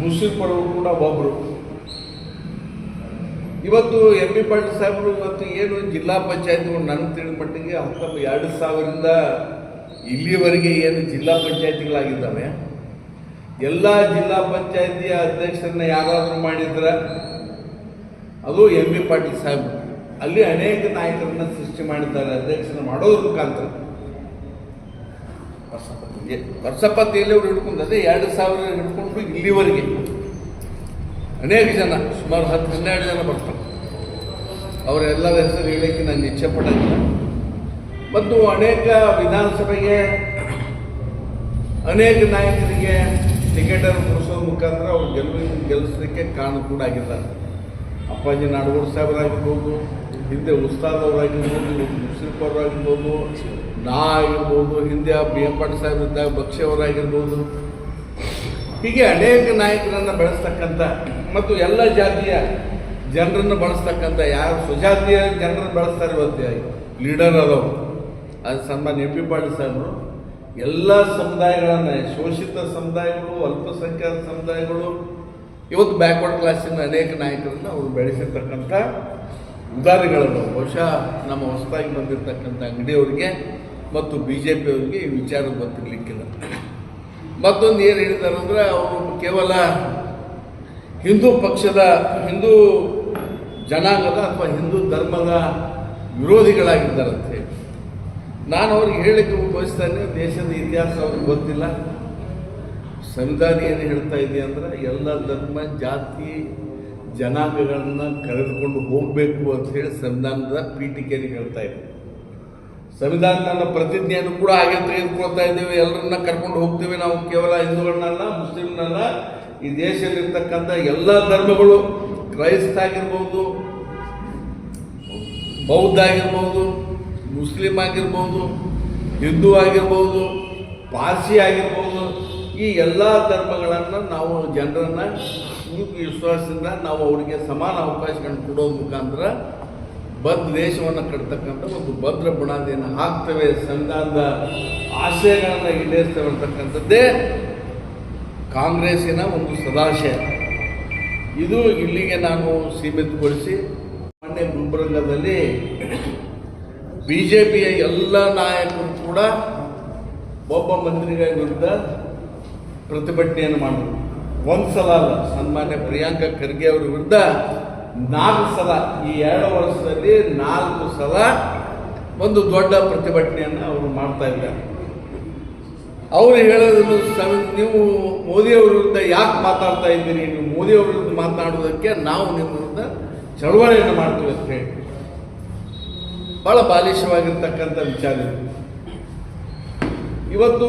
Muslim ಪರವರು ಕೂಡ ಒಬ್ಬರು ಇವತ್ತು ಎಂ ಬಿ ಪಾಟೀಲ್ ಸಾಹೇಬರು ಇವತ್ತು ಏನು ಜಿಲ್ಲಾ ಪಂಚಾಯತ್ ನನ್ನ ತಿಳಿದ ಮಟ್ಟಿಗೆ ಎರಡು ಸಾವಿರದಿಂದ ಇಲ್ಲಿವರೆಗೆ ಏನು ಜಿಲ್ಲಾ ಪಂಚಾಯತಿಗಳಾಗಿದ್ದಾವೆ. ಎಲ್ಲ ಜಿಲ್ಲಾ ಪಂಚಾಯತಿಯ ಅಧ್ಯಕ್ಷರನ್ನ ಯಾರಾದರೂ ಮಾಡಿದ್ರೆ? ಅದು ಎಂ ಬಿ ಪಾಟೀಲ್ ಸಾಹೇಬರು. ಅಲ್ಲಿ ಅನೇಕ ನಾಯಕರನ್ನ ಸೃಷ್ಟಿ ಮಾಡಿದ್ದಾರೆ, ಅಧ್ಯಕ್ಷರನ್ನ ಮಾಡೋದ್ರ ಮುಖಾಂತರ. ವರ್ಷಪತಿ ಎಲ್ಲಿ ಅವ್ರು ಹಿಡ್ಕೊಂಡು ಅದೇ ಎರಡು ಸಾವಿರ ಹಿಡ್ಕೊಂಡು ಇಲ್ಲಿವರೆಗೆ. ಅನೇಕ ಜನ, ಸುಮಾರು ಹತ್ತು, ಹನ್ನೆರಡು ಜನ ಬರ್ತಾರೆ. ಅವರೆಲ್ಲರ ಹೆಸರು ಹೇಳಕ್ಕೆ ನಾನು ಇಚ್ಛೆ ಪಡೋದಿಲ್ಲ ಮತ್ತು ಅನೇಕ ವಿಧಾನಸಭೆಗೆ, ಅನೇಕ ನಾಯಕರಿಗೆ ಟಿಕೆಟನ್ನು ಕೊಡಿಸೋ ಮುಖಾಂತರ ಅವ್ರು ಗೆಲುವು ಗೆಲ್ಲಿಸಲಿಕ್ಕೆ ಕಾರಣ ಕೂಡ ಆಗಿದ್ದಾರೆ ಅಪ್ಪಾಜಿ ನಾಡಗೌಡ ಸಾಹೇಬರಾಗಿರ್ಬೋದು, ಹಿಂದೆ ಉಸ್ತಾದವರಾಗಿರ್ಬೋದು ಮುಸ್ಲಿಂ ಅವರಾಗಿರ್ಬೋದು ನಾ ಆಗಿರ್ಬೋದು, ಹಿಂದೆ ಬಿ ಎಂ ಪಾಟೀಲ್ ಸಾಹೇಬ್ ಇದ್ದಾಗ ಬಕ್ಷಿ ಅವರಾಗಿರ್ಬೋದು ಹೀಗೆ ಅನೇಕ ನಾಯಕರನ್ನು ಬೆಳೆಸ್ತಕ್ಕಂಥ ಮತ್ತು ಎಲ್ಲ ಜಾತಿಯ ಜನರನ್ನು ಬಳಸ್ತಕ್ಕಂಥ ಯಾರು ಸ್ವಜಾತಿಯ ಜನರನ್ನು ಬಳಸ್ತಾರೆ ಇವತ್ತು ಲೀಡರ್ ಅದವರು ಅದು ಸನ್ಮಾನ್ಯ ಎಂ ಪಿ ಪಾಟೀಲ್ ಸಾಹೇಬರು. ಎಲ್ಲ ಸಮುದಾಯಗಳನ್ನು, ಶೋಷಿತ ಸಮುದಾಯಗಳು, ಅಲ್ಪಸಂಖ್ಯಾತ ಸಮುದಾಯಗಳು, ಇವತ್ತು ಬ್ಯಾಕ್ವರ್ಡ್ ಕ್ಲಾಸಿನ ಅನೇಕ ನಾಯಕರನ್ನು ಅವರು ಬೆಳೆಸಿರ್ತಕ್ಕಂಥ ಉದಾಹರಣೆಗಳನ್ನು ಬಹುಶಃ ನಮ್ಮ ಹೊಸದಾಗಿ ಬಂದಿರತಕ್ಕಂಥ ಅಂಗಡಿಯವರಿಗೆ ಮತ್ತು ಬಿ ಜೆ ಪಿಯವರಿಗೆ ಈ ವಿಚಾರ ಗೊತ್ತಿರಲಿಕ್ಕಿಲ್ಲ. ಮತ್ತೊಂದು ಏನು ಹೇಳಿದ್ದಾರೆ ಅಂದರೆ ಅವರು ಕೇವಲ ಹಿಂದೂ ಪಕ್ಷದ, ಹಿಂದೂ ಜನಾಂಗದ ಅಥವಾ ಹಿಂದೂ ಧರ್ಮದ ವಿರೋಧಿಗಳಾಗಿದ್ದಾರಂತೆ. ನಾನು ಅವ್ರಿಗೆ ಹೇಳಕ್ಕೆ ಬಯಸ್ತೇನೆ ದೇಶದ ಇತಿಹಾಸ ಅವ್ರಿಗೆ ಗೊತ್ತಿಲ್ಲ. ಸಂವಿಧಾನ ಏನು ಹೇಳ್ತಾ ಇದೆ ಅಂದರೆ ಎಲ್ಲ ಧರ್ಮ, ಜಾತಿ, ಜನಾಂಗಗಳನ್ನು ಕರೆದುಕೊಂಡು ಹೋಗಬೇಕು ಅಂತ ಹೇಳಿ ಸಂವಿಧಾನದ ಪೀಠಿಕೆಯಲ್ಲಿ ಹೇಳ್ತಾ ಇದೆ ಸಂವಿಧಾನದ ಪ್ರತಿಜ್ಞೆಯನ್ನು ಕೂಡ ಹಾಗೆ ತೆಗೆದುಕೊಳ್ತಾ ಇದ್ದೇವೆ. ಎಲ್ಲರನ್ನ ಕರ್ಕೊಂಡು ಹೋಗ್ತೇವೆ ನಾವು. ಕೇವಲ ಹಿಂದೂಗಳನ್ನಲ್ಲ ಮುಸ್ಲಿಮ್ನಲ್ಲ ಈ ದೇಶದಲ್ಲಿರ್ತಕ್ಕಂಥ ಎಲ್ಲ ಧರ್ಮಗಳು ಕ್ರೈಸ್ತ ಆಗಿರ್ಬೋದು, ಬೌದ್ಧ ಆಗಿರ್ಬೋದು, ಮುಸ್ಲಿಂ ಆಗಿರ್ಬೋದು, ಹಿಂದೂ ಆಗಿರ್ಬೋದು, ಪಾರ್ಸಿ ಆಗಿರ್ಬೋದು, ಈ ಎಲ್ಲ ಧರ್ಮಗಳನ್ನು ನಾವು ಜನರನ್ನು ವಿಶ್ವಾಸದಿಂದ ನಾವು ಅವರಿಗೆ ಸಮಾನ ಅವಕಾಶಗಳನ್ನು ಕೊಡೋ ಮುಖಾಂತರ ಬದ್ಧ ದೇಶವನ್ನು ಕಟ್ತಕ್ಕಂಥ ಒಂದು ಭದ್ರ ಬುನಾದಿಯನ್ನು ಹಾಕ್ತೇವೆ ಸಂವಿಧಾನದ ಆಶಯಗಳನ್ನು ಈಡೇರಿಸ್ತೇವೆ ಅಂತಕ್ಕಂಥದ್ದೇ ಕಾಂಗ್ರೆಸ್ಸಿನ ಒಂದು ಸದಾಶಯ. ಇದು ಇಲ್ಲಿಗೆ ನಾನು ಸೀಮಿತಗೊಳಿಸಿ ಮೊನ್ನೆ ಗುಲ್ಬರ್ಗದಲ್ಲಿ ಬಿ ಜೆ ಪಿಯ ಎಲ್ಲ ನಾಯಕರು ಕೂಡ ಒಬ್ಬ ಮಂತ್ರಿಗಳ ವಿರುದ್ಧ ಪ್ರತಿಭಟನೆಯನ್ನು ಮಾಡಿದರು. ಒಂದು ಸಲ ಅಲ್ಲ, ಸನ್ಮಾನ್ಯ ಪ್ರಿಯಾಂಕಾ ಖರ್ಗೆ ಅವರ ವಿರುದ್ಧ ನಾಲ್ಕು ಸಲ, ಈ ಎರಡು ವರ್ಷದಲ್ಲಿ ನಾಲ್ಕು ಸಲ ಒಂದು ದೊಡ್ಡ ಪ್ರತಿಭಟನೆಯನ್ನು ಅವರು ಮಾಡ್ತಾ ಇದ್ದಾರೆ. ಅವರು ಹೇಳೋದನ್ನು ನೀವು ಮೋದಿಯವ್ರ ವಿರುದ್ಧ ಯಾಕೆ ಮಾತಾಡ್ತಾ ಇದ್ದೀರಿ? ನೀವು ಮೋದಿಯವ್ರ ವಿರುದ್ಧ ಮಾತನಾಡುವುದಕ್ಕೆ ನಾವು ನಿಮ್ಮ ವಿರುದ್ಧ ಚಳವಳಿಯನ್ನು ಮಾಡ್ತೀವಿ ಅಂತ ಹೇಳಿ. ಬಹಳ ಬಾಲಿಶವಾಗಿರ್ತಕ್ಕಂಥ ವಿಚಾರ ಇವತ್ತು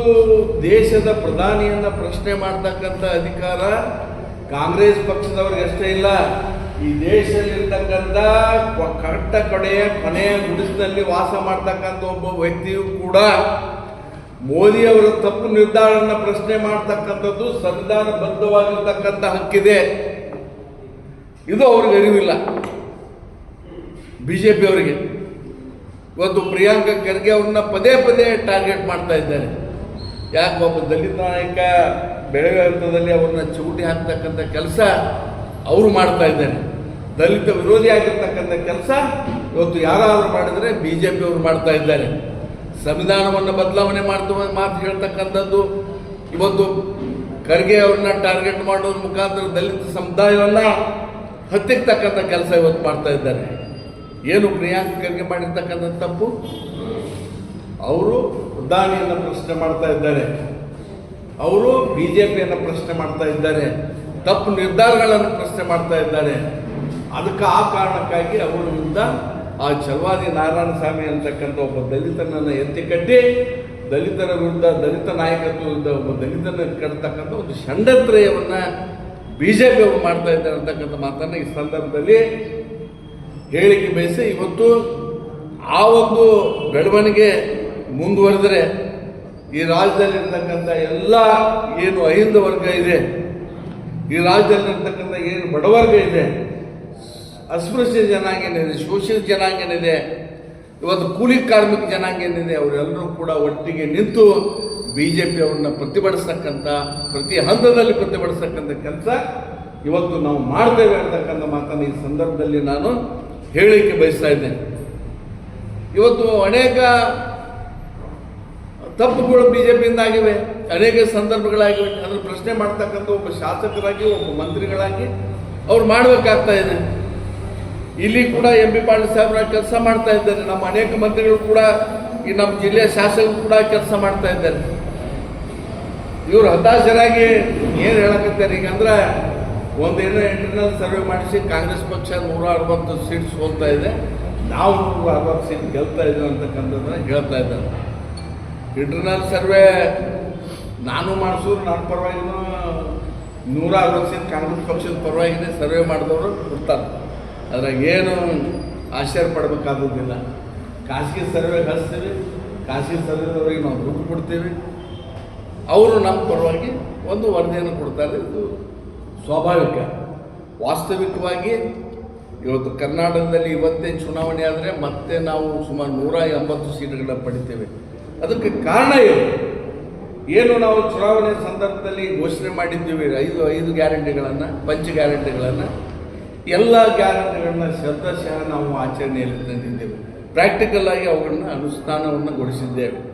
ದೇಶದ ಪ್ರಧಾನಿಯನ್ನು ಪ್ರಶ್ನೆ ಮಾಡ್ತಕ್ಕಂಥ ಅಧಿಕಾರ ಕಾಂಗ್ರೆಸ್ ಪಕ್ಷದವ್ರಿಗೆ ಅಷ್ಟೇ ಇಲ್ಲ. ಈ ದೇಶದಲ್ಲಿರ್ತಕ್ಕಂಥ ಕಟ್ಟ ಕಡೆಯ ಕೊನೆಯ ಗುಡಿಸಿನಲ್ಲಿ ವಾಸ ಮಾಡ್ತಕ್ಕಂಥ ಒಬ್ಬ ವ್ಯಕ್ತಿಯು ಕೂಡ ಮೋದಿಯವರ ತಪ್ಪು ನಿರ್ಧಾರವನ್ನು ಪ್ರಶ್ನೆ ಮಾಡ್ತಕ್ಕಂಥದ್ದು ಸಂವಿಧಾನಬದ್ಧವಾಗಿರ್ತಕ್ಕಂಥ ಹಕ್ಕಿದೆ. ಇದು ಅವ್ರಿಗೆ ಅರಿವಿಲ್ಲ. ಬಿ ಜೆ ಅವರಿಗೆ. ಇವತ್ತು ಪ್ರಿಯಾಂಕಾ ಖರ್ಗೆ ಅವ್ರನ್ನ ಪದೇ ಪದೇ ಟಾರ್ಗೆಟ್ ಮಾಡ್ತಾ ಇದ್ದಾರೆ. ಯಾಕೆ ಒಬ್ಬ ದಲಿತ ನಾಯಕ ಬೆಳಗ್ಗೆ ಹಂತದಲ್ಲಿ ಅವ್ರನ್ನ ಚೌಟಿ ಹಾಕ್ತಕ್ಕಂಥ ಕೆಲಸ ಅವರು ಮಾಡ್ತಾ ಇದ್ದಾರೆ ದಲಿತ ವಿರೋಧಿ ಆಗಿರ್ತಕ್ಕಂಥ ಕೆಲಸ ಇವತ್ತು ಯಾರಾದರೂ ಮಾಡಿದರೆ ಬಿ ಜೆ ಅವರು ಮಾಡ್ತಾ ಇದ್ದಾರೆ. ಸಂವಿಧಾನವನ್ನು ಬದಲಾವಣೆ ಮಾಡ್ತವ ಮಾತು ಹೇಳ್ತಕ್ಕಂಥದ್ದು. ಇವತ್ತು ಖರ್ಗೆ ಅವ್ರನ್ನ ಟಾರ್ಗೆಟ್ ಮಾಡೋದ್ರ ಮುಖಾಂತರ ದಲಿತ ಸಮುದಾಯವನ್ನ ಹತ್ತಿರ್ತಕ್ಕಂಥ ಕೆಲಸ ಇವತ್ತು ಮಾಡ್ತಾ ಇದ್ದಾರೆ. ಏನು ಪ್ರಿಯಾಂಕ ಖರ್ಗೆ ಮಾಡಿರ್ತಕ್ಕಂಥ ತಪ್ಪು? ಅವರು ಪ್ರಧಾನಿಯನ್ನು ಪ್ರಶ್ನೆ ಮಾಡ್ತಾ ಇದ್ದಾರೆ. ಅವರು ಬಿ ಜೆ ಪಿಯನ್ನು ಪ್ರಶ್ನೆ ಮಾಡ್ತಾ ಇದ್ದಾರೆ. ತಪ್ಪು ನಿರ್ಧಾರಗಳನ್ನು ಪ್ರಶ್ನೆ ಮಾಡ್ತಾ ಇದ್ದಾರೆ ಅದಕ್ಕೆ ಆ ಕಾರಣಕ್ಕಾಗಿ ಅವರ ವಿರುದ್ಧ ಆ ಚಲವಾದಿ ನಾರಾಯಣ ಸ್ವಾಮಿ ಅಂತಕ್ಕಂಥ ಒಬ್ಬ ದಲಿತನನ್ನು ಎತ್ತಿ ಕಟ್ಟಿ, ದಲಿತರ ವಿರುದ್ಧ, ದಲಿತ ನಾಯಕತ್ವ ವಿರುದ್ಧ ಒಬ್ಬ ದಲಿತನ ಕಟ್ಟತಕ್ಕಂಥ ಒಂದು ಷಂಡತ್ರಯವನ್ನು ಬಿ ಜೆ ಪಿ ಅವರು ಮಾಡ್ತಾ ಇದ್ದಾರೆ ಅಂತಕ್ಕಂಥ ಮಾತನ್ನು ಈ ಸಂದರ್ಭದಲ್ಲಿ ಹೇಳಿಕೆ ಬಯಸಿ ಇವತ್ತು ಆ ಒಂದು ಬೆಳವಣಿಗೆ ಮುಂದುವರೆದರೆ ಈ ರಾಜ್ಯದಲ್ಲಿರ್ತಕ್ಕಂಥ ಎಲ್ಲ ಏನು ಅಹಿಂದ ವರ್ಗ ಇದೆ ಈ ರಾಜ್ಯದಲ್ಲಿರ್ತಕ್ಕಂಥ ಏನು ಬಡವರ್ಗ ಇದೆ, ಅಸ್ಪೃಶ್ಯ ಜನಾಂಗ ಏನಿದೆ ಶೋಷಿತ ಜನಾಂಗ ಏನಿದೆ ಇವತ್ತು ಕೂಲಿ ಕಾರ್ಮಿಕ ಜನಾಂಗ ಏನಿದೆ ಅವರೆಲ್ಲರೂ ಕೂಡ ಒಟ್ಟಿಗೆ ನಿಂತು ಬಿ ಜೆ ಪಿ ಅವ್ರನ್ನ ಪ್ರತಿಭಟಿಸ್ತಕ್ಕಂಥ, ಪ್ರತಿ ಹಂತದಲ್ಲಿ ಪ್ರತಿಭಟಿಸ್ತಕ್ಕಂಥ ಕೆಲಸ ಇವತ್ತು ನಾವು ಮಾಡ್ತೇವೆ ಅಂತಕ್ಕಂಥ ಮಾತನ್ನು ಈ ಸಂದರ್ಭದಲ್ಲಿ ನಾನು ಹೇಳಲಿಕ್ಕೆ ಬಯಸ್ತಾ ಇದ್ದೇನೆ. ಇವತ್ತು ಅನೇಕ ತಪ್ಪುಗಳು ಬಿ ಜೆ ಪಿಯಿಂದ ಆಗಿವೆ ಅನೇಕ ಸಂದರ್ಭಗಳಾಗಿ ಅದನ್ನು ಪ್ರಶ್ನೆ ಮಾಡ್ತಕ್ಕಂಥ ಒಬ್ಬ ಶಾಸಕರಾಗಿ, ಒಬ್ಬ ಮಂತ್ರಿಗಳಾಗಿ ಅವ್ರು ಮಾಡಬೇಕಾಗ್ತಾ ಇದೆ. ಇಲ್ಲಿ ಕೂಡ ಎಂ ಬಿ ಪಾಟೀಲ್ ಸಾಹೇಬ್ರ ಕೆಲಸ ಮಾಡ್ತಾ ಇದ್ದಾರೆ. ನಮ್ಮ ಅನೇಕ ಮಂತ್ರಿಗಳು ಕೂಡ, ಈ ನಮ್ಮ ಜಿಲ್ಲೆಯ ಶಾಸಕರು ಕೂಡ ಕೆಲಸ ಮಾಡ್ತಾ ಇದ್ದಾರೆ. ಇವರು ಹತಾಶರಾಗಿ ಏನು ಹೇಳಕತ್ತಾರೆ ಈಗ ಅಂದ್ರೆ ಒಂದೇನೋ ಇಂಟರ್ನಲ್ ಸರ್ವೆ ಮಾಡಿಸಿ ಕಾಂಗ್ರೆಸ್ ಪಕ್ಷ ನೂರ ಅರವತ್ತು ಸೀಟ್ ಸೋಲ್ತಾ ಇದೆ. ನಾವು ನೂರ ಅರವತ್ತು ಸೀಟ್ ಗೆಲ್ತಾ ಇದ್ದೀವಿ ಅಂತಕ್ಕಂಥದ್ದನ್ನು ಹೇಳ್ತಾ ಇದ್ದಾರೆ. ಇಂಟರ್ನಲ್ ಸರ್ವೆ ನಾನು ಮಾಡಿಸೋರು ನನ್ನ ಪರವಾಗಿನೂ ನೂರ ಅರವತ್ತು ಸೀಟ್ ಕಾಂಗ್ರೆಸ್ ಪಕ್ಷದ ಪರವಾಗಿನೇ ಸರ್ವೆ ಮಾಡಿದವರು ಕೊಡ್ತಾರೆ ಅದ್ರಾಗ ಏನು ಆಶ್ಚರ್ಯ ಪಡಬೇಕಾದದ್ದಿಲ್ಲ. ಖಾಸಗಿ ಸರ್ವೆ ಹಚ್ತೀವಿ, ಖಾಸಗಿ ಸರ್ವೆದವ್ರಿಗೆ ನಾವು ದುಡ್ಡು ಕೊಡ್ತೀವಿ. ಅವರು ನಮ್ಮ ಪರವಾಗಿ ಒಂದು ವರದಿಯನ್ನು ಕೊಡ್ತಾರೆ. ಇದು ಸ್ವಾಭಾವಿಕ. ವಾಸ್ತವಿಕವಾಗಿ ಇವತ್ತು ಕರ್ನಾಟಕದಲ್ಲಿ ಇವತ್ತೇ ಚುನಾವಣೆ ಆದರೆ ಮತ್ತೆ ನಾವು ಸುಮಾರು ನೂರ ಎಂಬತ್ತು ಸೀಟುಗಳನ್ನ ಪಡಿತೇವೆ. ಅದಕ್ಕೆ ಕಾರಣ ಏನು? ಏನು ನಾವು ಚುನಾವಣೆ ಸಂದರ್ಭದಲ್ಲಿ ಘೋಷಣೆ ಮಾಡಿದ್ದೀವಿ? ಐದು ಐದು ಗ್ಯಾರಂಟಿಗಳನ್ನು, ಪಂಚ ಗ್ಯಾರಂಟಿಗಳನ್ನು. ಎಲ್ಲ ಗ್ಯಾರಂಟಿಗಳನ್ನ ಶ್ರದ್ಧಾಶಃ ನಾವು ಆಚರಣೆಯಲ್ಲಿ ತಂದಿದ್ದೇವೆ. ಪ್ರಾಕ್ಟಿಕಲ್ ಆಗಿ ಅವುಗಳನ್ನ ಅನುಷ್ಠಾನವನ್ನು ಗೊಳಿಸಿದ್ದೇವೆ.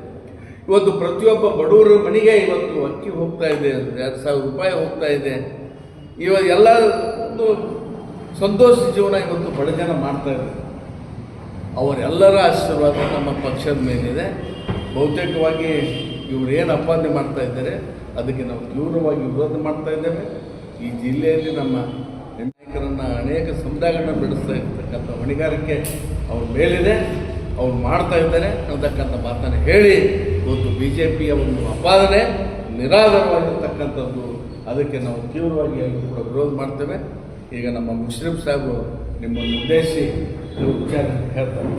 ಇವತ್ತು ಪ್ರತಿಯೊಬ್ಬ ಬಡವರ ಮನೆಗೆ ಇವತ್ತು ಅಕ್ಕಿ ಹೋಗ್ತಾ ಇದೆ, ಎರಡು ಸಾವಿರ ರೂಪಾಯಿ ಹೋಗ್ತಾ ಇದೆ. ಇವಾಗ ಎಲ್ಲ ಒಂದು ಸಂತೋಷ ಜೀವನ ಇವತ್ತು ಬಡ ಜನ ಮಾಡ್ತಾ ಇದ್ದಾರೆ. ಅವರೆಲ್ಲರ ಆಶೀರ್ವಾದ ನಮ್ಮ ಪಕ್ಷದ ಮೇಲಿದೆ. ಬಹುತೇಕವಾಗಿ ಇವ್ರು ಏನು ಅಪಾದನೆ ಮಾಡ್ತಾ ಇದ್ದಾರೆ, ಅದಕ್ಕೆ ನಾವು ತೀವ್ರವಾಗಿ ವಿರೋಧ ಮಾಡ್ತಾ ಇದ್ದೇವೆ. ಈ ಜಿಲ್ಲೆಯಲ್ಲಿ ನಮ್ಮ ನಾಯಕರನ್ನು ಅನೇಕ ಸಮುದಾಯಗಳನ್ನ ಬೆಳೆಸ್ತಾ ಇರ್ತಕ್ಕಂಥ ಹೊಣೆಗಾರಿಕೆ ಅವ್ರ ಮೇಲಿದೆ, ಅವ್ರು ಮಾಡ್ತಾ ಇದ್ದಾರೆ ಅಂತಕ್ಕಂಥ ಮಾತನ್ನು ಹೇಳಿ ಇವತ್ತು ಬಿ ಜೆ ಪಿಯ ಒಂದು ಅಪಾದನೆ, ನಿರಾಧಾರವಾಗಿರ್ತಕ್ಕಂಥದ್ದು, ಅದಕ್ಕೆ ನಾವು ತೀವ್ರವಾಗಿ ಕೂಡ ವಿರೋಧ ಮಾಡ್ತೇವೆ. ಈಗ ನಮ್ಮ ಮುಷ್ರಿಫ್ ಸಾಹೇಬರು ನಿಮ್ಮನ್ನು ಉದ್ದೇಶಿಸಿ ವಿಚಾರ ಹೇಳ್ತಾರೆ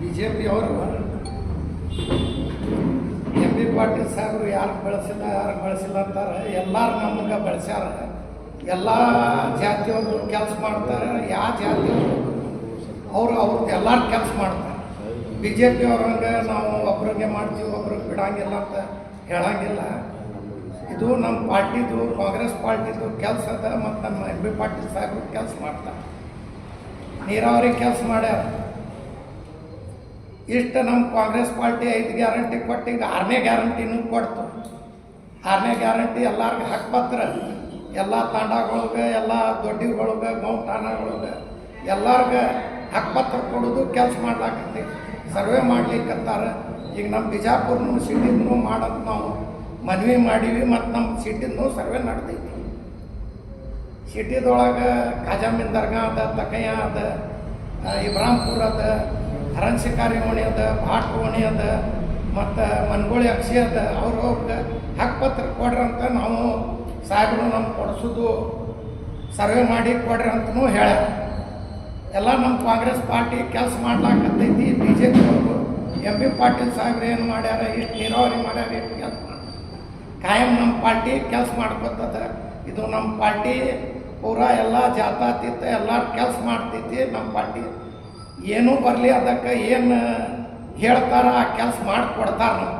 ಬಿ ಜೆ ಪಿಯವರು ಎಂ ಬಿ ಪಾಟೀಲ್ ಸಾಹೇಬರು ಯಾರು ಬಳಸಿಲ್ಲ ಯಾರು ಬಳಸಿಲ್ಲ ಅಂತಾರೆ ಎಲ್ಲರೂ ನಮ್ಗೆ ಬಳಸ್ಯಾರ ಎಲ್ಲ ಜಾತಿಯವರು ಕೆಲಸ ಮಾಡ್ತಾರೆ ಯಾವ ಜಾತಿಯವರು ಅವರು ಅವ್ರದ್ದು ಎಲ್ಲರೂ ಕೆಲಸ ಮಾಡ್ತಾರೆ. ಬಿ ಜೆ ಪಿಯವ್ರಂಗೆ ನಾವು ಒಬ್ರಿಗೆ ಮಾಡ್ತೀವಿ, ಒಬ್ರಿಗೆ ಬಿಡಂಗಿಲ್ಲ ಅಂತ ಹೇಳಂಗಿಲ್ಲ. ಇದು ನಮ್ಮ ಪಾರ್ಟಿದು, ಕಾಂಗ್ರೆಸ್ ಪಾರ್ಟಿದು ಕೆಲಸ ಅದ, ಮತ್ತು ನಮ್ಮ ಎಂ ಬಿ ಪಾಟೀಲ್ ಸಾಹೇಬ್ರು ಕೆಲಸ ಮಾಡ್ತಾರೆ. ನೀರಾವರಿ ಕೆಲಸ ಮಾಡ್ಯಾರ. ಇಷ್ಟು ನಮ್ಮ ಕಾಂಗ್ರೆಸ್ ಪಾರ್ಟಿ ಐದು ಗ್ಯಾರಂಟಿ ಕೊಟ್ಟು ಈಗ ಆರನೇ ಗ್ಯಾರಂಟಿನೂ ಕೊಡ್ತು. ಆರನೇ ಗ್ಯಾರಂಟಿ ಎಲ್ಲರಿಗೂ ಹಕ್ಪತ್ರ ಎಲ್ಲ ತಾಂಡಗಳಿಗೆ, ಎಲ್ಲ ದೊಡ್ಡಿಗಳಿಗೆ ಗೌ ತಾಣಗಳಿಗೆ ಎಲ್ಲರಿಗೆ ಹಕ್ಕಪತ್ರ ಕೊಡೋದು ಕೆಲಸ ಮಾಡ್ಲಾಕತ್ತಿ. ಸರ್ವೆ ಮಾಡ್ಲಿಕ್ಕಂತಾರೆ. ಈಗ ನಮ್ಮ ಬಿಜಾಪುರನು ಸಿಟಿನೂ ಮಾಡೋದು ನಾವು ಮನವಿ ಮಾಡೀವಿ ಮತ್ತು ನಮ್ಮ ಸಿಟಿನೂ ಸರ್ವೆ ನಡೆದೈತಿ. ಸಿಟಿದೊಳಗೆ ಖಾಜಾಮಿನ್ ದರ್ಗಾ ಅದ ತಕಯ್ಯ ಅದ ಇಬ್ರಾಂಪುರ ಅದ ಹರನ್ ಶಿಕಾರಿ ಓಣಿ ಅದ, ಭಾಟ್ ಓಣಿ ಅದ, ಮತ್ತು ಮನ್ಗೋಳಿ ಅಕ್ಷಿ ಅದ, ಅವ್ರು ಅವ್ರಿಗೆ ಹಕ್ಕಪತ್ರ ಕೊಡ್ರಂತ ನಾವು ಸಾಹೇಬರು ನಮ್ಗೆ ಕೊಡಿಸೋದು ಸರ್ವೆ ಮಾಡಿ ಕೊಡ್ರಿ ಅಂತನೂ ಹೇಳ ಎಲ್ಲ ನಮ್ಮ ಕಾಂಗ್ರೆಸ್ ಪಾರ್ಟಿ ಕೆಲಸ ಮಾಡ್ಲಾಕತ್ತೈತಿ ಬಿ ಜೆ ಪಿ ಅವರು ಎಂ ಬಿ ಪಾಟೀಲ್ ಸಾಹೇಬ್ರು ಏನು ಮಾಡ್ಯಾರ, ಇಷ್ಟು ನೀರಾವರಿ ಮಾಡ್ಯಾರ, ಇಷ್ಟು ಕೆಲಸ ಕಾಯಂ ನಮ್ಮ ಪಾರ್ಟಿ ಕೆಲಸ ಮಾಡ್ಕೊತದ. ಇದು ನಮ್ಮ ಪಾರ್ಟಿ ಪೂರ ಎಲ್ಲ ಜಾತಾತೀತ, ಎಲ್ಲ ಕೆಲಸ ಮಾಡ್ತೈತಿ ನಮ್ಮ ಪಾರ್ಟಿ. ಏನೂ ಬರಲಿ ಅದಕ್ಕೆ ಏನು ಹೇಳ್ತಾರ ಆ ಕೆಲಸ ಮಾಡಿಕೊಡ್ತಾರೆ ನಮ್ಮ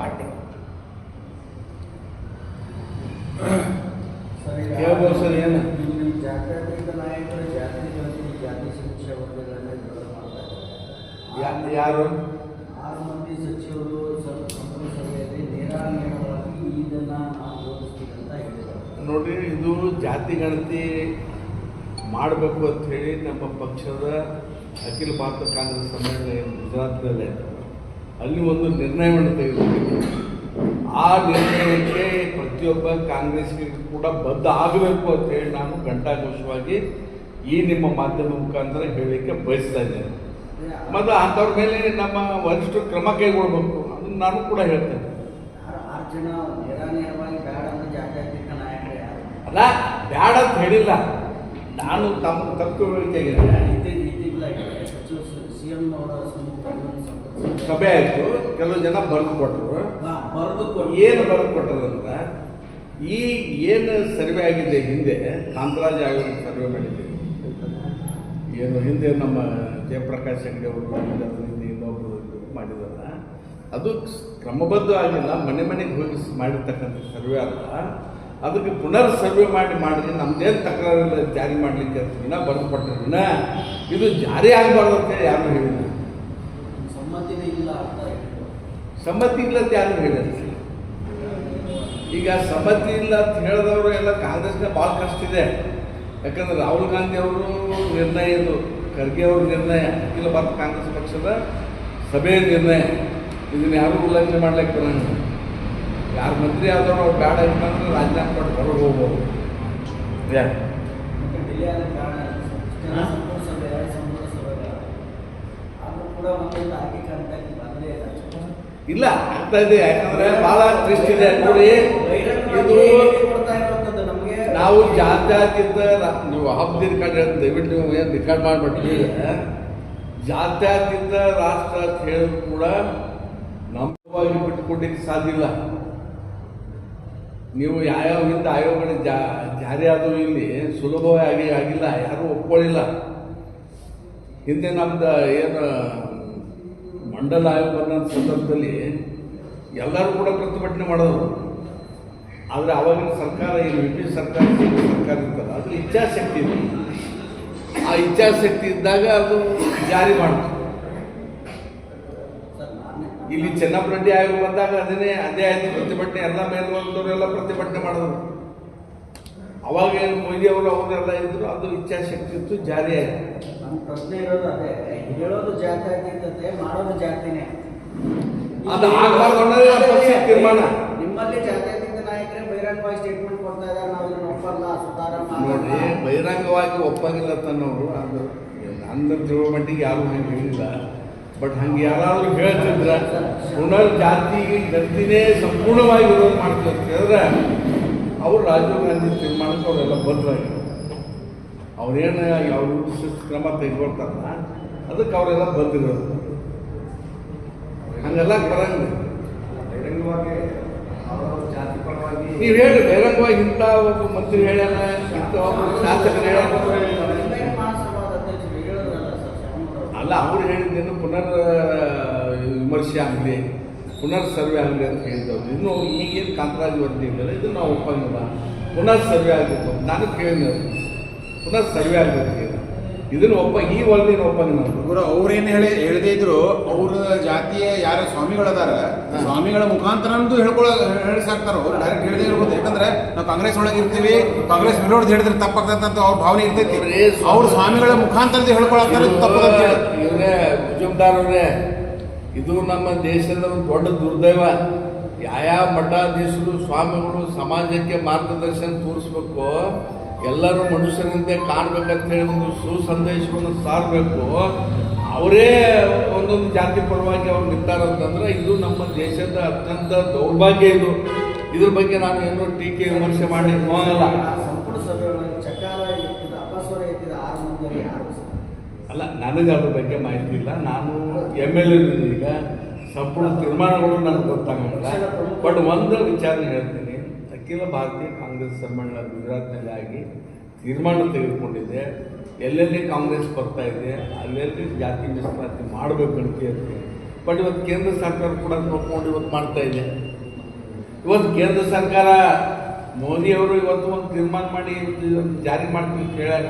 ಹೇಳ್ಬೋದು ಸರ್ ಏನು ಜಾತ್ಯತೀತ ನಾಯಕರು ಜಾತಿ ಜಾತಿ ಜಾತಿ ಶಿಕ್ಷೆ ವರ್ಗಗಳನ್ನೇ ವಿರೋಧ ಮಾಡ್ತಾರೆ ಯಾರು? ಆರು ಮಂದಿ ಸಚಿವರು ಸಂಪುಟ ಸಭೆಯಲ್ಲಿ ನೇರಾನೇರವಾಗಿ ಇದನ್ನ ನಾವು ವಿರೋಧಿಸ್ತೀವಿ ಅಂತ ಹೇಳಿದ್ದಾರೆ. ನೋಡ್ರಿ ಇದು ಜಾತಿ ಗಣತಿ ಮಾಡಬೇಕು ಅಂತ ಹೇಳಿ ನಮ್ಮ ಪಕ್ಷದ ಅಖಿಲ ಭಾರತ ಕಾಂಗ್ರೆಸ್ ಸಮ್ಮೇಳನ ಏನು ಗುಜರಾತ್ನಲ್ಲೇ ಅಲ್ಲಿ ಒಂದು ನಿರ್ಣಯವನ್ನು ತೆಗೆದುಕೊಂಡಿದ್ದು ಆ ನಿರ್ಣಯಕ್ಕೆ ಪ್ರತಿಯೊಬ್ಬ ಕಾಂಗ್ರೆಸ್ಗೆ ಕೂಡ ಬದ್ಧ ಆಗಬೇಕು ಅಂತ ಹೇಳಿ ನಾನು ಘಂಟಾಘೋಷವಾಗಿ ಈ ನಿಮ್ಮ ಮಾಧ್ಯಮ ಮುಖಾಂತರ ಹೇಳಲಿಕ್ಕೆ ಬಯಸ್ತಾ ಇದ್ದೇನೆ. ಮತ್ತು ಅಂಥವ್ರ ಮೇಲೆ ನಮ್ಮ ವರಿಷ್ಠರು ಕ್ರಮ ಕೈಗೊಳ್ಬೇಕು ಅದನ್ನು ನಾನು ಕೂಡ ಹೇಳ್ತೇನೆ. ಅಂತ ಅಲ್ಲ ಬ್ಯಾಡ ಅಂತ ಹೇಳಿಲ್ಲ. ನಾನು ತಮ್ಮ ತಪ್ಪು ಸಭೆ ಆಯಿತು. ಕೆಲವು ಜನ ಬರೆದು ಕೊಟ್ಟರು. ಏನು ಬರೆದು ಕೊಟ್ಟರು ಅಂದ್ರೆ ಈ ಏನು ಸರ್ವೆ ಆಗಿದೆ ಹಿಂದೆ ಕಾಂತರಾಜ್ ಆಯೋಗ ಸರ್ವೆ ಮಾಡಿದೆ. ಏನು ಹಿಂದೆ ನಮ್ಮ ಜಯಪ್ರಕಾಶ್ ಹೆಗ್ಡೆ ಅವರು ಹಿಂದೆ ಇನ್ನೊಬ್ಬರು ಮಾಡಿದಾರ ಅದು ಕ್ರಮಬದ್ಧ ಆಗಿಲ್ಲ ಮನೆ ಮನೆಗೆ ಹೋಗಿ ಮಾಡಿರ್ತಕ್ಕಂಥ ಸರ್ವೆ ಅಲ್ಲ. ಅದಕ್ಕೆ ಪುನರ್ ಸರ್ವೆ ಮಾಡಿ ಮಾಡಿದ್ರೆ ನಮ್ದೇನು ತಕರಾರಿಲ್ಲ ಜಾರಿ ಮಾಡಲಿಕ್ಕೆ ದಿನ ಬರೆದು ಕೊಟ್ಟರೆ ದಿನ ಇದು ಜಾರಿ ಆಗಬಾರ್ದು ಅಂತ ಯಾರು ಹೇಳಿಲ್ಲ. ಸಮ್ಮತಿನೇ ಇಲ್ಲ ಅಂತ ಹೇಳಿದ್ರು ಸಮ್ಮತಿ ಇಲ್ಲ ಅಂತ ಯಾರು ಹೇಳಿಲ್ಲ. ಈಗ ಸಮ್ಮತಿ ಇಲ್ಲ ಅಂತ ಹೇಳಿದವರು ಎಲ್ಲ ಕಾಂಗ್ರೆಸ್ನ ಭಾಳ ಕಷ್ಟ ಇದೆ. ಯಾಕಂದ್ರೆ ರಾಹುಲ್ ಗಾಂಧಿ ಅವರು ನಿರ್ಣಯ ಇದು ಖರ್ಗೆ ಅವ್ರ ನಿರ್ಣಯ ಅಖಿಲ ಭಾರತ ಕಾಂಗ್ರೆಸ್ ಪಕ್ಷದ ಸಭೆಯ ನಿರ್ಣಯ. ಇದನ್ನ ಯಾರು ಉಲ್ಲಂಘನೆ ಮಾಡ್ಲಿಕ್ಕೆ ಬರೋಣ ಯಾರು ಮಂತ್ರಿ ಆದವರು ಅವ್ರು ಬೇಡ ಇಲ್ಲಾಂದ್ರೆ ರಾಜೀನಾಮೆ ಕೊಟ್ಟು ಹೊರಗೆ ಹೋಗ್ಬೋದು. ಯಾಕೆ ಇಲ್ಲ, ಆಗ್ತಾ ಇದೆ. ಯಾಕಂದ್ರೆ ಬಹಳ ಟ್ವಿಸ್ಟ್ ಇದೆ. ನೋಡಿ ನಮಗೆ ನಾವು ಜಾತ್ಯಾತೀತ ನೀವು ಹಬ್ಬದ ಹೇಳಿ ದಯವಿಟ್ಟು ನೀವು ಏನು ರೆಕಾರ್ಡ್ ಮಾಡಿಬಿಟ್ರಿ. ಜಾತ್ಯಾತೀತ ರಾಷ್ಟ್ರ ಅಂತ ಹೇಳಿದ್ರು ಕೂಡ ನಮ್ಮವಾಗಿ ಬಿಟ್ಟುಕೊಡ್ಲಿಕ್ಕೆ ಸಾಧ್ಯ ಇಲ್ಲ. ನೀವು ಯಾವ್ಯಾವ ಹಿಂದೆ ಆಯೋಗಗಳು ಜಾ ಜಾರಿ ಆದರೂ ಇಲ್ಲಿ, ಸುಲಭವಾಗಿ ಆಗಿಲ್ಲ, ಯಾರೂ ಒಪ್ಕೊಳ್ಳಿಲ್ಲ. ಹಿಂದೆ ನಮ್ದು ಏನು ಮಂಡಲ ಆಯೋಗ ಬಂದಂಥ ಸಂದರ್ಭದಲ್ಲಿ ಎಲ್ಲರೂ ಕೂಡ ಪ್ರತಿಭಟನೆ ಮಾಡೋದು ಆದರೆ ಅವಾಗಿನ ಸರ್ಕಾರ ಏನು ಬಿ ಪಿ ಸರ್ಕಾರ ಸರ್ಕಾರ ಇರ್ತಲ್ಲ ಅದು ಇಚ್ಛಾಶಕ್ತಿ ಇದೆ ಆ ಇಚ್ಛಾಶಕ್ತಿ ಇದ್ದಾಗ ಅದು ಜಾರಿ ಮಾಡ್ತು. ಇಲ್ಲಿ ಚೆನ್ನಪ್ಪ ಚೆನ್ನಪ್ಪರೆಡ್ಡಿ ಆಯೋಗ ಬಂದಾಗ ಅದನ್ನೇ, ಅದೇ ಆಯ್ತು ಪ್ರತಿಭಟನೆ, ಎಲ್ಲ ಮೇಲ್ವರ್ಗದವರೆಲ್ಲ ಪ್ರತಿಭಟನೆ ಮಾಡಿದ್ರು. ಅವಾಗ ಏನು ಮೊಯ್ಲಿ ಅವರು ಅವರೆಲ್ಲ ಇದ್ರು ಅದು ಇಚ್ಛಾಶಕ್ತಿ ಇತ್ತು ಜಾರಿ ಆಯಿತು. ನಮ್ಮ ಪ್ರಶ್ನೆ ಇರೋದು ಅದೇ ಹೇಳೋದು ಜಾತಿ ಆಗಿದ್ದಂತೆ ಮಾಡೋದು ಜಾತಿನೇ. ಅದು ಆಗಬಾರ್ದು ತೀರ್ಮಾನ. ನಿಮ್ಮಲ್ಲಿ ಜಾತ್ಯತೀತ ನಾಯಕರೇ ಬಹಿರಂಗವಾಗಿ ಸ್ಟೇಟ್ಮೆಂಟ್ ಕೊಡ್ತಾ ಇದ್ದಾರೆ ನಾವು ಇದನ್ನು ಒಪ್ಪಲ್ಲ ಸುಧಾರ ನೋಡಿ ಬಹಿರಂಗವಾಗಿ ಒಪ್ಪಂಗಿಲ್ಲ ತನ್ನವರು ಅದು ಅಂದ್ರೆ ತಿಳುವ ಮಟ್ಟಿಗೆ ಯಾರು ಹಂಗೆ ಹೇಳಿಲ್ಲ. ಬಟ್ ಹಂಗೆ ಯಾರಾದರೂ ಹೇಳ್ತಿದ್ರ ಪುನರ್ ಜಾತಿಗೆ ಗತಿನೇ ಸಂಪೂರ್ಣವಾಗಿ ವಿರೋಧ ಅವ್ರು ರಾಜೀವ್ ಗಾಂಧಿ ತೀರ್ಮಾನಕ್ಕೆ ಅವರೆಲ್ಲ ಬದ್ಧರಾಗಿದ್ದಾರೆ ಅವ್ರೇನು ಯಾವ ಶಿಸ್ತು ಕ್ರಮ ತೆಗೆದುಕೊಳ್ತಾರಲ್ಲ ಅದಕ್ಕೆ ಅವರೆಲ್ಲ ಬದ್ಧಿರೋದು ಹಂಗೆಲ್ಲ ಬರಂಗಿಲ್ಲ. ಬಹಿರಂಗವಾಗಿ ಅವರವರ ಜಾತಿ ಪರವಾಗಿ ನೀವು ಹೇಳಿ ಬಹಿರಂಗವಾಗಿ ಇಂಥ ಒಬ್ಬ ಮಂತ್ರಿ ಹೇಳ್ಯಾನ ಇಂಥ ಒಬ್ಬ ಶಾಸಕರು ಹೇಳ್ಯಾನ. ಅಲ್ಲ ಅವ್ರು ಹೇಳಿದ್ದೇನು ಪುನರ್ ವಿಮರ್ಶೆ ಆಗಲಿ. ಪುನರ್ ಸರ್ವೆ ಆಗಲಿ ಅಂತ ಹೇಳ್ತಾವ್ರು. ಇನ್ನು ಈಗೇನು ಕಾಂತರಾಜ್ ವರದಿ ಇದ್ದಾರೆ ಇದು ನಾವು ಒಪ್ಪಂಗಿಲ್ಲ. ಪುನರ್ ಸರ್ವೆ ಆಗಬೇಕು ನಾನು ಕೇಳಿದೆ. ಪುನರ್ ಸರ್ವೆ ಆಗಬೇಕು ಇದನ್ನು ಒಪ್ಪ ಈ ವರದಿನ ಒಪ್ಪಂಗಿಲ್ಲ. ಗುರು ಅವ್ರೇನು ಹೇಳಿ ಹೇಳದೇ ಇದ್ರು ಅವ್ರ ಜಾತಿಯ ಯಾರ ಸ್ವಾಮಿಗಳದಾರ. ಸ್ವಾಮಿಗಳ ಮುಖಾಂತರ ಹೇಳ್ಕೊಳ ಹೇಳಿಸಾಕ್ತಾರ ಅವ್ರು ಡೈರೆಕ್ಟ್ ಹೇಳದೇ ಇರ್ಬೋದು. ಯಾಕಂದ್ರೆ ನಾವು ಕಾಂಗ್ರೆಸ್ ಒಳಗೆ ಇರ್ತೀವಿ ಕಾಂಗ್ರೆಸ್ ವಿರೋಧ ಹೇಳಿದ್ರೆ ತಪ್ಪಾಗ್ತಂತ ಅಂತ ಅವ್ರ ಭಾವನೆ ಇರ್ತೈತಿ. ಅವ್ರೇ ಸ್ವಾಮಿ- ಅವ್ರ ಸ್ವಾಮಿಗಳ ಮುಖಾಂತರದ ಹೇಳ್ಕೊಳತ್ತಾರ ತಪ್ಪದಂತ ಹೇಳಿ. ಇವರೇ ಜುಮ್ದಾರ್ ಅವರೇ. ಇದು ನಮ್ಮ ದೇಶದ ಒಂದು ದೊಡ್ಡ ದುರ್ದೈವ. ಯಾವ್ಯಾವ ಮಠಾಧೀಶರು, ಸ್ವಾಮಿಗಳು ಸಮಾಜಕ್ಕೆ ಮಾರ್ಗದರ್ಶನ ತೋರಿಸ್ಬೇಕು, ಎಲ್ಲರೂ ಮನುಷ್ಯರಂತೆ ಕಾಣ್ಬೇಕಂತ ಹೇಳಿ ಒಂದು ಸುಸಂದೇಶವನ್ನು ಸಾರಬೇಕು. ಅವರೇ ಒಂದೊಂದು ಜಾತಿ ಪರವಾಗಿ ಅವ್ರು ನಿಂತಾರಂತಂದ್ರೆ ಇದು ನಮ್ಮ ದೇಶದ ಅತ್ಯಂತ ದೌರ್ಭಾಗ್ಯ ಇದು. ಇದ್ರ ಬಗ್ಗೆ ನಾನು ಏನು ಟೀಕೆ ವಿಮರ್ಶೆ ಮಾಡಿ ಹೋಗಲ್ಲ ಆ ಸಂಪೂರ್ಣ ಸಭೆ ಒಳಗೆ ಚಕಾರ ಎತ್ತಿದ ಅಪಸ್ವರ ಎತ್ತಿದ ಆರು ಮಂದಿ ಯಾರು ಸರ್ ಅಲ್ಲ ನನಗೆ ಅದ್ರ ಬಗ್ಗೆ ಮಾಹಿತಿ ಇಲ್ಲ. ನಾನು ಎಂ ಎಲ್ ಈಗ ಸಂಪೂರ್ಣ ತೀರ್ಮಾನಗಳು ನನಗೆ ಗೊತ್ತಾಗಲ್ಲ. ಬಟ್ ಒಂದು ವಿಚಾರ ಹೇಳ್ತೀನಿ. ಅಖಿಲ ಭಾರತೀಯ ಕಾಂಗ್ರೆಸ್ ಸಮ್ಮೇಳನ ಗುಜರಾತ್ನಲ್ಲಿ ಆಗಿ ತೀರ್ಮಾನ ತೆಗೆದುಕೊಂಡಿದೆ. ಎಲ್ಲೆಲ್ಲಿ ಕಾಂಗ್ರೆಸ್ ಬರ್ತಾ ಇದೆ, ಅಲ್ಲೆಲ್ಲಿ ಜಾತಿ ಮೀಸಲಾತಿ ಮಾಡಬೇಕು ಅಂತ ಹೇಳ್ತೀನಿ. ಬಟ್ ಇವತ್ತು ಕೇಂದ್ರ ಸರ್ಕಾರ ಕೂಡ ನೋಡ್ಕೊಂಡು ಇವತ್ತು ಮಾಡ್ತಾ ಇದೆ. ಇವತ್ತು ಕೇಂದ್ರ ಸರ್ಕಾರ ಮೋದಿಯವರು ಇವತ್ತು ಒಂದು ತೀರ್ಮಾನ ಮಾಡಿ ಜಾರಿ ಮಾಡ್ತೀವಿ ಹೇಳ್ಯಾರ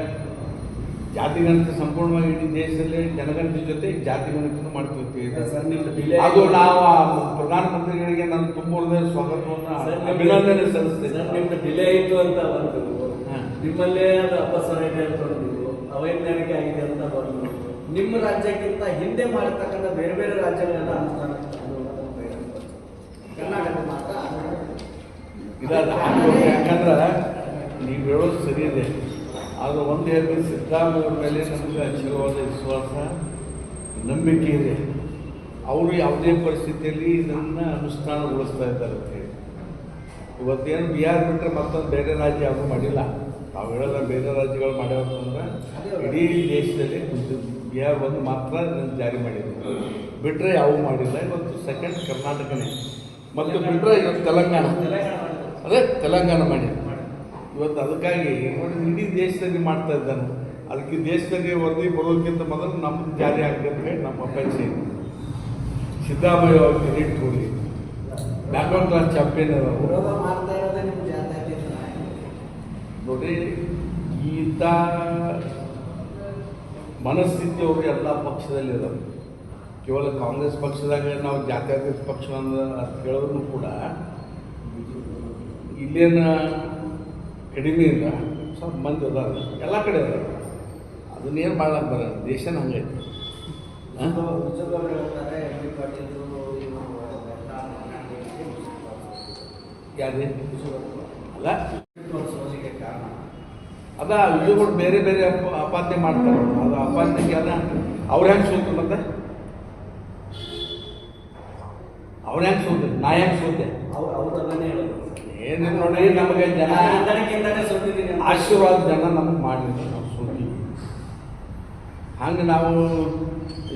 ಜಾತಿ ಗಣತಿ ಸಂಪೂರ್ಣವಾಗಿ ಇಡೀ ದೇಶದಲ್ಲಿ ಜನಗಣತಿ ಜೊತೆ ಜಾತಿ ಗಣತಿನೂ ಮಾಡ್ತಿರ್ತೀವಿ. ಅದು ನಾವು ಪ್ರಧಾನಮಂತ್ರಿಗಳಿಗೆ ನಾನು ತುಂಬ ಹೃದಯ ಸ್ವಾಗತವನ್ನು ಅಭಿನಂದನೆ ಸಲ್ಲಿಸ್ತೇನೆ. ನಿಮ್ದು ಡಿಲೇ ಆಯಿತು ಅಂತ ಬಂತು. ನಿಮ್ಮಲ್ಲೇ ಅದು ಅಪಸರ ಇದೆ ಅಂತ ಬಂದು ಅವೈಜ್ಞಾನಿಕ ಆಗಿದೆ ಅಂತ ಬಂದು ನಿಮ್ಮ ರಾಜ್ಯಕ್ಕಿಂತ ಹಿಂದೆ ಮಾಡಿರ್ತಕ್ಕಂಥ ಬೇರೆ ಬೇರೆ ರಾಜ್ಯಗಳೆಲ್ಲ ಅನುಷ್ಠಾನ. ಕರ್ನಾಟಕ ಮಾತ್ರ. ಯಾಕಂದ್ರೆ ನೀವು ಹೇಳೋದು ಸರಿ ಇದೆ. ಆದರೆ ಒಂದು ಸಿದ್ದರಾಮಯ್ಯ ಮೇಲೆ ನಮಗೆ ಅಚಲವಾದ ವಿಶ್ವಾಸ, ನಂಬಿಕೆ ಇದೆ. ಅವರು ಯಾವುದೇ ಪರಿಸ್ಥಿತಿಯಲ್ಲಿ ಇದನ್ನು ಅನುಷ್ಠಾನಗೊಳಿಸ್ತಾ ಇದ್ದಾರೆ ಅಂತ ಹೇಳಿ. ಇವತ್ತೇನು ಬಿಹಾರ್ ಬಿಟ್ಟರೆ ಮತ್ತೊಂದು ಬೇರೆ ರಾಜ್ಯ ಯಾವುದು ಮಾಡಿಲ್ಲ. ನಾವು ಬೇರೆ ರಾಜ್ಯಗಳು ಮಾಡ್ಯಾವಂತಂದ್ರೆ ಇಡೀ ದೇಶದಲ್ಲಿ ಬಿಹಾರ್ ಒಂದು ಮಾತ್ರ ನನ್ನ ಜಾರಿ ಮಾಡಿದ್ರು ಬಿಟ್ಟರೆ ಯಾವೂ ಮಾಡಿಲ್ಲ. ಇವತ್ತು ಸೆಕೆಂಡ್ ಕರ್ನಾಟಕನೇ. ಮತ್ತು ಬಿಟ್ಟರೆ ಇವತ್ತು ತೆಲಂಗಾಣ. ಮಾಡಿದ್ರು. ಅದೇ ತೆಲಂಗಾಣ ಮಾಡಿ ಇವತ್ತು ಅದಕ್ಕಾಗಿ ನೋಡಿ ಇಡೀ ದೇಶದಲ್ಲಿ ಮಾಡ್ತಾ ಇದ್ದಾನೆ. ಅದಕ್ಕೆ ದೇಶದಲ್ಲಿ ವರದಿ ಬರೋದಕ್ಕಿಂತ ಮೊದಲು ನಮ್ಮ ಜಾರಿ ಆಗಬೇಕು ನಮ್ಮ ಅಪೇಕ್ಷೆ. ಸಿದ್ದಾಮಯ್ಯ ಸಿದ್ದರಾಮಯ್ಯ ಅವ್ರ ಕ್ರೆಡಿಟ್ ಕೊಡಿ ಬ್ಯಾಕ್ಗ್ರೌಂಡ್ ಕ್ಲಾಸ್ ಚಾಂಪಿಯನ್ ನೋಡಿ ಈತ ಮನಸ್ಥಿತಿ ಅವರು ಎಲ್ಲ ಪಕ್ಷದಲ್ಲಿ ಇರೋದು ಕೇವಲ ಕಾಂಗ್ರೆಸ್ ಪಕ್ಷದಾಗ ನಾವು ಜಾತ್ಯತೀತ ಪಕ್ಷ ಅಂತ ಹೇಳಿದ್ರು ಕೂಡ ಇಲ್ಲೇನ ಕಡಿಮೆ ಇಲ್ಲ ಸ್ವಲ್ಪ ಮಂದಿ ಅದ. ಎಲ್ಲ ಕಡೆ ಅದ. ಅದನ್ನೇನು ಮಾಡ್ಲಕ್ಕೆ ಬರ? ದೇಶನ ಹಂಗೈತಿ ಯಾರೇ ಅಲ್ಲ. ಅದ ಇವುಗಳು ಬೇರೆ ಬೇರೆ ಅಪಾತ್ಯ ಮಾಡ್ತಾರೆ. ಅದು ಅಪಾತ್ಯಕ್ಕೆ ಅದ ಅವ್ರು ಹೆಂಗೆ ಸೋತು ಮತ್ತೆ? ಅವ್ರು ಹೆಂಗೆ ಸೋತೆ? ನಾ ಹೆಂಗೆ ಸೋತೆ? ಅವ್ರು ಅವ್ರು ಅದನ್ನೇ ನೋಡಿ ನಮಗೆ ಜನ ಆಶೀರ್ವಾದ ಜನ ನಮಗೆ ಮಾಡಿದ್ರು ನಾವು ಸೋತೀವಿ ಹಂಗೆ ನಾವು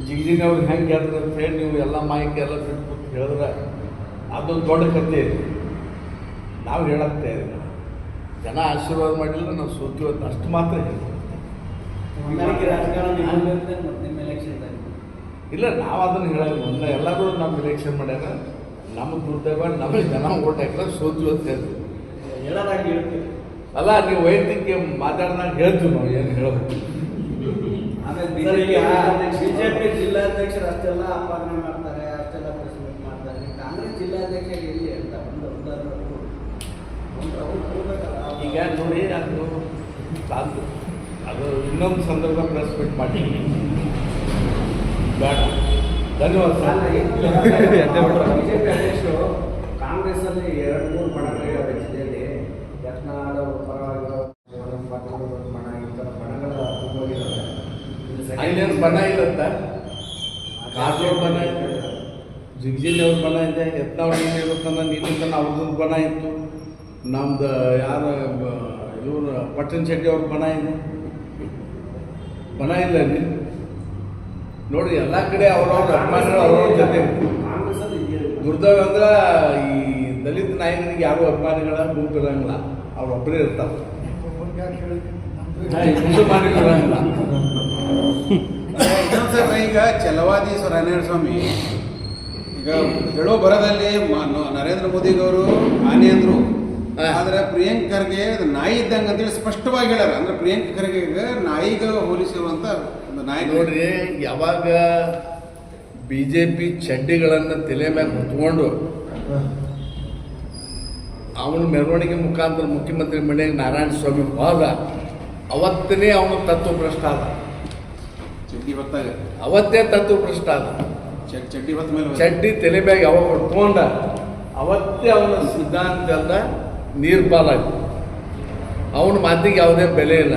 ಜಿಗ್ಜಿನವ್ರು ಹೆಂಗೆ ಗೆದ್ರು ಅಂತ ಹೇಳಿ ನೀವು ಎಲ್ಲ ಮಾಹಿತಿ ಎಲ್ಲ ಬಿಟ್ಟು ಹೇಳಿದ್ರೆ ಅದೊಂದು ದೊಡ್ಡ ಕಥೆ ಇದೆ. ನಾವು ಹೇಳಕ್ಕೆ ಜನ ಆಶೀರ್ವಾದ ಮಾಡಿಲ್ಲ ನಾವು ಸೋತೀವಿ ಅಂತ ಅಷ್ಟು ಮಾತ್ರ ಹೇಳ್ತೀವಿ ಇಲ್ಲ ನಾವು ಅದನ್ನು ಹೇಳಲ್ಲ. ಮೊನ್ನೆ ಎಲ್ಲರೂ ನಮ್ಮ ಎಲೆಕ್ಷನ್ ಮಾಡ್ಯಾರ. ನಮ್ಮ ದುಡ್ಡಾಗ ನಮಗೆ ಜನ ಓಟ್ ಹಾಕಿದ್ರೆ ಸೋತು ಅಂತ ಹೇಳ್ತೀವಿ. ಅಲ್ಲ ನೀವು ವೈಯಕ್ತಿಕ ಮಾತಾಡಿದಾಗ ಹೇಳ್ತೀವಿ ನಾವು ಏನು ಹೇಳೋದು ಬಿಜೆಪಿ ಜಿಲ್ಲಾಧ್ಯಕ್ಷರು ಅಷ್ಟೆಲ್ಲ ಅಪಾದನೆ ಮಾಡ್ತಾರೆ ಅಷ್ಟೆಲ್ಲ ಪ್ರೆಸಿಡೆಂಟ್ ಮಾಡ್ತಾರೆ. ಕಾಂಗ್ರೆಸ್ ಜಿಲ್ಲಾಧ್ಯಕ್ಷ ಎಲ್ಲಿ ಅಂತ ಒಂದು ಒಂದು ಈಗ ನೋಡಿ ಅದು ಸಾಧ್ಯ ಅದು ಇನ್ನೊಂದು ಸಂದರ್ಭ ಪ್ರೆಸ್ ಮೀಟ್ ಮಾಡಿ ಬೇಡ. ಧನ್ಯವಾದ ಸರ್. ಬಿಜೆಪಿ ಅಧ್ಯಕ್ಷರು ಕಾಂಗ್ರೆಸ್ ಅಲ್ಲಿ ಎರಡು ಮೂರು ಬಣಗಳಿವೆ ಜಿಲ್ಲೆಯಲ್ಲಿ ಅವ್ರ ಪರವಾಗಿರೋ ಬಣ ಈ ಥರ ಬಣಗಳ ತುಂಬೋಗಿದ್ದಾವೆ ಅಲ್ಲೇನು ಬಣ ಇಲ್ಲತ್ತ ಕಾಜೋಳ್ ಬಣ ಜಿಗ್ಜಿಲಿ ಅವ್ರ ಬಣ ಇದೆ ಯತ್ನಾಳ್ ಏನು ಇರುತ್ತಲ್ಲ ನೀನು ಅವ್ರದ್ದು ಬಣ ಇತ್ತು. ನಮ್ದು ಯಾರ ಇವರು ಪಟ್ಟಣ ಶೆಟ್ಟಿ ಅವ್ರ ಬಣ ಇದೆ. ಬಣ ಇಲ್ಲ ಅಲ್ಲಿ. ನೋಡಿ ಎಲ್ಲ ಕಡೆ ಅವ್ರವ್ರ ಅಭಿಮಾನಿಗಳು ಅವ್ರವ್ರ ಜೊತೆ. ದುರ್ದವ್ಯ ಅಂದ್ರೆ ಈ ದಲಿತ ನಾಯಕನಿಗೆ ಯಾರು ಅಭಿಮಾನಿಗಳ ಗುಂಪು ಇರಂಗಿಲ್ಲ. ಅವ್ರು ಒಬ್ಬರೇ ಇರ್ತಾರೆ ಇರಂಗಿಲ್ಲ. ಈಗ ಛಲವಾದಿ ನಾರಾಯಣ ಸ್ವಾಮಿ. ಈಗ ಹೇಳೋ ಬರದಲ್ಲಿ ಮ- ನರೇಂದ್ರ ಮೋದಿಗವರು ಆನೆ ಅಂದ್ರು. ಆದ್ರೆ ಪ್ರಿಯಾಂಕ್ ಖರ್ಗೆ ನಾಯಿ ಇದ್ದಂಗೆ ಅಂತೇಳಿ ಸ್ಪಷ್ಟವಾಗಿ ಹೇಳ್ಯಾರ. ಅಂದ್ರೆ ಪ್ರಿಯಾಂಕ್ ಖರ್ಗೆ ನಾಯಿಗ ನಾಯಕ ನೋಡ್ರಿ ಯಾವಾಗ ಬಿ ಜೆ ಪಿ ಚಡ್ಡಿಗಳನ್ನು ತಲೆ ಮ್ಯಾಗ ಹೊತ್ಕೊಂಡು ಅವನ ಮೆರವಣಿಗೆ ಮುಖಾಂತರ ಮುಖ್ಯಮಂತ್ರಿ ಮನೆಗೆ ನಾರಾಯಣ ಸ್ವಾಮಿ ಹೋದ ಅವತ್ತನೇ ಅವನು ತತ್ವಭ್ರಷ್ಟ ಆದ. ಚಡ್ಡಿ ಅವತ್ತೇ ಅವತ್ತೇ ತತ್ವಭ್ರಷ್ಟ ಆದ. ಚಡ್- ಚಡ್ಡಿ ಹೊತ್ತ ಮೇಲೆ ಚಡ್ಡಿ ತಲೆ ಮ್ಯಾಗ ಯಾವಾಗ ಹೊಡ್ಕೊಂಡ ಅವತ್ತೇ ಅವನ ಸಿದ್ಧಾಂತ ಎಲ್ಲ ನೀರ್ಪಾಲಾಗಿ ಅವನ ಮಾತಿಗೆ ಯಾವುದೇ ಬೆಲೆ ಇಲ್ಲ.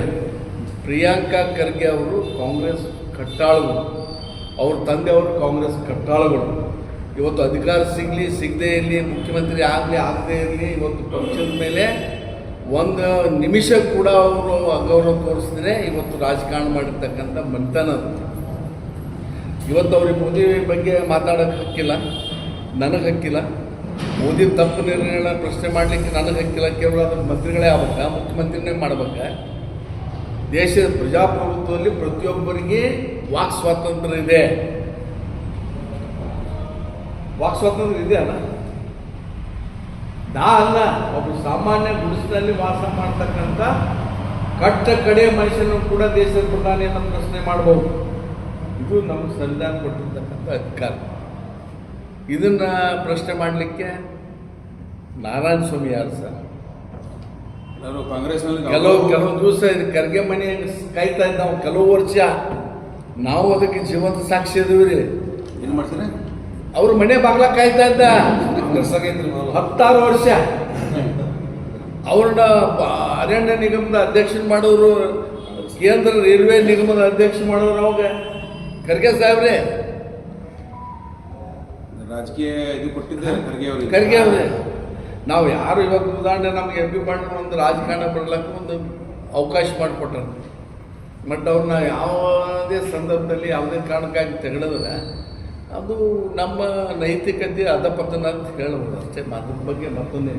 ಪ್ರಿಯಾಂಕಾ ಖರ್ಗೆ ಅವರು ಕಾಂಗ್ರೆಸ್ ಕಟ್ಟಾಳುಗಳು. ಅವ್ರ ತಂದೆಯವರು ಕಾಂಗ್ರೆಸ್ ಕಟ್ಟಾಳುಗಳು. ಇವತ್ತು ಅಧಿಕಾರ ಸಿಗಲಿ, ಸಿಗದೇ ಇರಲಿ, ಮುಖ್ಯಮಂತ್ರಿ ಆಗಲಿ, ಆಗದೇ ಇರಲಿ, ಇವತ್ತು ಪಕ್ಷದ ಮೇಲೆ ಒಂದು ನಿಮಿಷ ಕೂಡ ಅವರು ಅಗೌರವ ತೋರಿಸಿದ್ರೆ ಇವತ್ತು ರಾಜಕಾರಣ ಮಾಡಿರ್ತಕ್ಕಂಥ ಮನೆತನ. ಇವತ್ತು ಅವ್ರಿಗೆ ಮೋದಿ ಬಗ್ಗೆ ಮಾತಾಡೋಕ್ಕೆ ಹಕ್ಕಿಲ್ಲ, ನನಗೆ ಹಕ್ಕಿಲ್ಲ. ಮೋದಿ ತಪ್ಪು ನಿರ್ಣಯಗಳನ್ನ ಪ್ರಶ್ನೆ ಮಾಡಲಿಕ್ಕೆ ನನಗೆ ಹಕ್ಕಿಲ್ಲ. ಕೇವಲ ಮಂತ್ರಿಗಳೇ ಆಗ್ಬೇಕಾ? ಮುಖ್ಯಮಂತ್ರಿನೇ ಮಾಡ್ಬೇಕಾ? ದೇಶದ ಪ್ರಜಾಪ್ರಭುತ್ವದಲ್ಲಿ ಪ್ರತಿಯೊಬ್ಬರಿಗೆ ವಾಕ್ ಸ್ವಾತಂತ್ರ್ಯ ಇದೆ. ವಾಕ್ ಸ್ವಾತಂತ್ರ್ಯ ಇದೆ ಅಲ್ಲ? ನಾ ಅಲ್ಲ. ಒಬ್ಬ ಸಾಮಾನ್ಯ ಗುಡಿಸಿನಲ್ಲಿ ವಾಸ ಮಾಡ್ತಕ್ಕಂಥ ಕಟ್ಟ ಕಡೆ ಮನುಷ್ಯನೂ ಕೂಡ ದೇಶದ ಪ್ರಧಾನಿಯನ್ನು ಪ್ರಶ್ನೆ ಮಾಡಬಹುದು ಇದು ನಮ್ಗೆ ಸಂವಿಧಾನ ಕೊಟ್ಟಿರ್ತಕ್ಕಂಥ ಅಧಿಕಾರ. ಇದನ್ನ ಪ್ರಶ್ನೆ ಮಾಡಲಿಕ್ಕೆ ನಾರಾಯಣ ಸ್ವಾಮಿ ಯಾರು ಸರ್? ಕಾಂಗ್ರೆಸ್ನಲ್ಲಿ ಕೆಲವು ಕೆಲವು ದಿವಸ ಇದು ಖರ್ಗೆ ಮನೆ ಕಾಯ್ತಾ ಇದ್ದ ನಾವು ಕೆಲವು ವರ್ಷ ನಾವು ಅದಕ್ಕೆ ಜೀವಂತ ಸಾಕ್ಷಿ ಇದೀವಿ ರೀ ಏನು ಮಾಡ್ತಾರೆ? ಅವ್ರ ಮನೆ ಬಾಗ್ಲ ಕಾಯ್ತಾ ಇದ್ದ. ಹತ್ತಾರು ವರ್ಷ. ಅವ್ರನ್ನ ಅರಣ್ಯ ನಿಗಮದ ಅಧ್ಯಕ್ಷ ಮಾಡೋರು ಕೇಂದ್ರ ರೈಲ್ವೆ ನಿಗಮದ ಅಧ್ಯಕ್ಷ ಮಾಡೋರು ಅವಾಗ. ಖರ್ಗೆ ಸಾಹೇಬ್ರೆ. ರಾಜಕೀಯ ಇದು ಕೊಟ್ಟಿದ್ದಾರೆ ಖರ್ಗೆ ಅವ್ರಿಗೆ. ಖರ್ಗೆ ಅವ್ರೆ. ನಾವು ಯಾರು ಇವಾಗ ಉದಾಹರಣೆ ನಮ್ಗೆ ಎಂ ಪಿ ಪಾಂಡ್ರು ಒಂದು ರಾಜಕಾರಣ ಬರ್ಲಕ್ಕ ಒಂದು ಅವಕಾಶ ಮಾಡಿಕೊಟ್ಟರು ಬಟ್ ಅವ್ರನ್ನ ಯಾವುದೇ ಸಂದರ್ಭದಲ್ಲಿ ಯಾವುದೇ ಕಾರಣಕ್ಕಾಗಿ ತೆಗೆಡಿದ್ರೆ ಅದು ನಮ್ಮ ನೈತಿಕತೆ ಅಧಪತನ ಅಂತ ಹೇಳ್ಬೋದು ಅಷ್ಟೇ ಅದ್ರ ಬಗ್ಗೆ ಮತ್ತೊಂದೇ